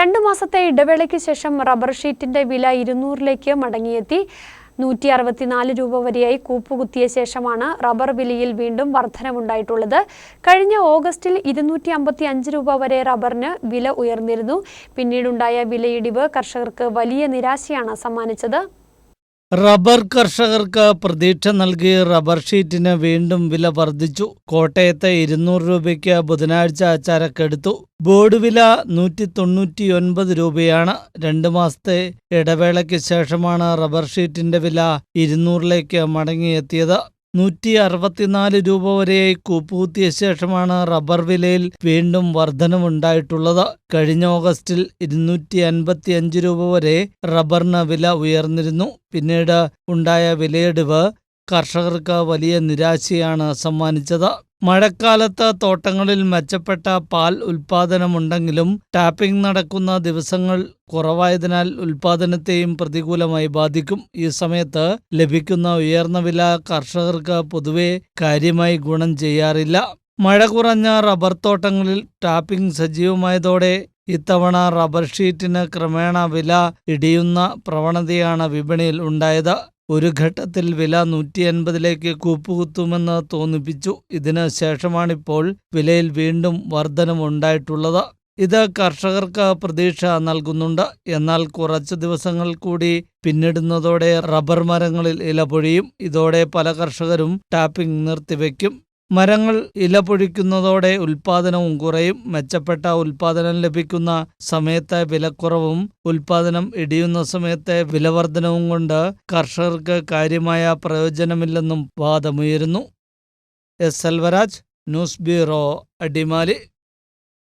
രണ്ടു മാസത്തെ ഇടവേളയ്ക്ക് ശേഷം റബ്ബർ ഷീറ്റിന്റെ വില ഇരുന്നൂറിലേക്ക് മടങ്ങിയെത്തി. നൂറ്റി അറുപത്തിനാല് രൂപ വരെയായി കൂപ്പുകുത്തിയ ശേഷമാണ് റബ്ബർ വിലയിൽ വീണ്ടും വർധനവുണ്ടായിട്ടുള്ളത്. കഴിഞ്ഞ ഓഗസ്റ്റിൽ ഇരുന്നൂറ്റി അമ്പത്തി അഞ്ച് രൂപ വരെ റബ്ബറിന് വില ഉയർന്നിരുന്നു. പിന്നീടുണ്ടായ വിലയിടിവ് കർഷകർക്ക് വലിയ നിരാശയാണ് സമ്മാനിച്ചത്. റബ്ബർ കർഷകർക്ക് പ്രതീക്ഷ നൽകി റബ്ബർ ഷീറ്റിന് വീണ്ടും വില വർദ്ധിച്ചു. കോട്ടയത്തെ ഇരുന്നൂറ് രൂപയ്ക്ക് ബുധനാഴ്ച ചരക്കെടുത്തു. ബോർഡ് വില നൂറ്റി തൊണ്ണൂറ്റിയൊൻപത് രൂപയാണ്. രണ്ട് മാസത്തെ ഇടവേളയ്ക്ക് ശേഷമാണ് റബ്ബർ ഷീറ്റിന്റെ വില ഇരുന്നൂറിലേക്ക് മടങ്ങിയെത്തിയത്. നൂറ്റി അറുപത്തിനാല് രൂപ വരെ കൂപ്പുകുത്തിയ ശേഷമാണ് റബ്ബർ വിലയിൽ വീണ്ടും വർധനമുണ്ടായിട്ടുള്ളത്. കഴിഞ്ഞ ഓഗസ്റ്റിൽ ഇരുന്നൂറ്റി അൻപത്തി അഞ്ച് രൂപ വരെ റബ്ബറിന് വില ഉയർന്നിരുന്നു. പിന്നീട് ഉണ്ടായ വിലയിടിവ് കർഷകർക്ക് വലിയ നിരാശയാണ് സമ്മാനിച്ചത്. മഴക്കാലത്ത് തോട്ടങ്ങളിൽ മെച്ചപ്പെട്ട പാൽ ഉൽപാദനമുണ്ടെങ്കിലും ടാപ്പിംഗ് നടക്കുന്ന ദിവസങ്ങൾ കുറവായതിനാൽ ഉൽപാദനത്തെയും പ്രതികൂലമായി ബാധിക്കും. ഈ സമയത്ത് ലഭിക്കുന്ന ഉയർന്ന വില കർഷകർക്ക് പൊതുവെ കാര്യമായി ഗുണം ചെയ്യാറില്ല. മഴ കുറഞ്ഞ റബ്ബർ തോട്ടങ്ങളിൽ ടാപ്പിംഗ് സജീവമായതോടെ ഇത്തവണ റബ്ബർ ഷീറ്റിന് ക്രമേണ വില ഇടിയുന്ന പ്രവണതയാണ് വിപണിയിൽ ഉണ്ടായത്. ഒരു ഘട്ടത്തിൽ വില നൂറ്റി അൻപതിലേക്ക് കൂപ്പുകുത്തുമെന്ന് തോന്നിപ്പിച്ചു. ഇതിന് ശേഷമാണിപ്പോൾ വിലയിൽ വീണ്ടും വർധനമുണ്ടായിട്ടുള്ളത് ഇത് കർഷകർക്ക് പ്രതീക്ഷ നൽകുന്നുണ്ട്. എന്നാൽ കുറച്ചു ദിവസങ്ങൾ കൂടി പിന്നിടുന്നതോടെ റബ്ബർ മരങ്ങളിൽ ഇല പൊഴിയും ഇതോടെ പല കർഷകരും ടാപ്പിംഗ് നിർത്തിവെക്കും. മരങ്ങൾ ഇല പൊഴിക്കുന്നതോടെ ഉൽപാദനവും കുറയും. മെച്ചപ്പെട്ട ഉൽപാദനം ലഭിക്കുന്ന സമയത്തെ വിലക്കുറവും ഉൽപാദനം ഇടിയുന്ന സമയത്തെ വിലവർധനവും കൊണ്ട് കർഷകർക്ക് കാര്യമായ പ്രയോജനമില്ലെന്നും വാദമുയരുന്നു. S. Selvaraj news bureau Adimali.